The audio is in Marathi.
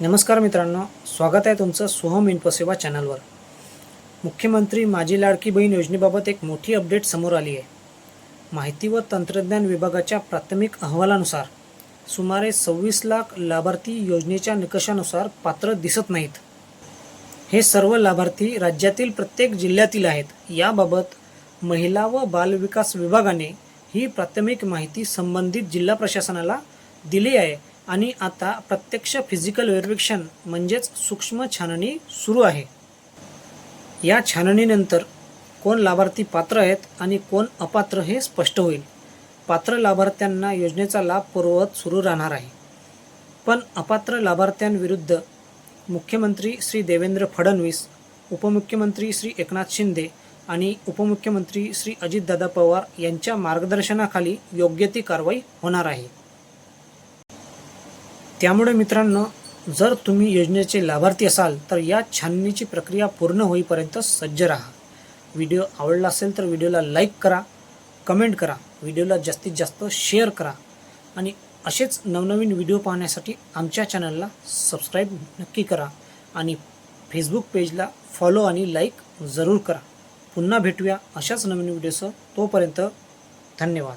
नमस्कार मित्रांनो स्वागत आहे तुमचं सोहम इन्फोसेवा चॅनलवर. मुख्यमंत्री माझी लाडकी बहीण योजनेबाबत एक मोठी अपडेट समोर आली आहे. माहिती व तंत्रज्ञान विभागाच्या प्राथमिक अहवालानुसार सुमारे सव्वीस लाख लाभार्थी योजनेच्या निकषानुसार पात्र दिसत नाहीत. हे सर्व लाभार्थी राज्यातील प्रत्येक जिल्ह्यातील आहेत. याबाबत महिला व बालविकास विभागाने ही प्राथमिक माहिती संबंधित जिल्हा प्रशासनाला दिली आहे. आणि आता प्रत्यक्ष फिजिकल व्हेरिफिकेशन म्हणजेच सूक्ष्म छाननी सुरू आहे. या छाननीनंतर कोण लाभार्थी पात्र आहेत आणि कोण अपात्र हे स्पष्ट होईल. पात्र लाभार्थ्यांना योजनेचा लाभ पुरवत सुरू राहणार आहे. पण अपात्र लाभार्थ्यांविरुद्ध मुख्यमंत्री श्री देवेंद्र फडणवीस उपमुख्यमंत्री श्री एकनाथ शिंदे आणि उपमुख्यमंत्री श्री अजितदादा पवार यांच्या मार्गदर्शनाखाली योग्य ती कारवाई होणार आहे. त्यामुळे मित्रांनो जर तुम्ही योजनेचे लाभार्थी असाल तर या छाननीची प्रक्रिया पूर्ण होईपर्यंत सज्ज राहा. व्हिडिओ आवडला असेल तर व्हिडिओला लाईक करा कमेंट करा व्हिडिओला जास्तीत जास्त शेअर करा आणि असेच नवनवीन व्हिडिओ पाहण्यासाठी आमच्या चॅनलला सबस्क्राईब नक्की करा आणि फेसबुक पेजला फॉलो आणि लाईक जरूर करा. पुन्हा भेटूया अशाच नवीन व्हिडिओसह. तोपर्यंत धन्यवाद.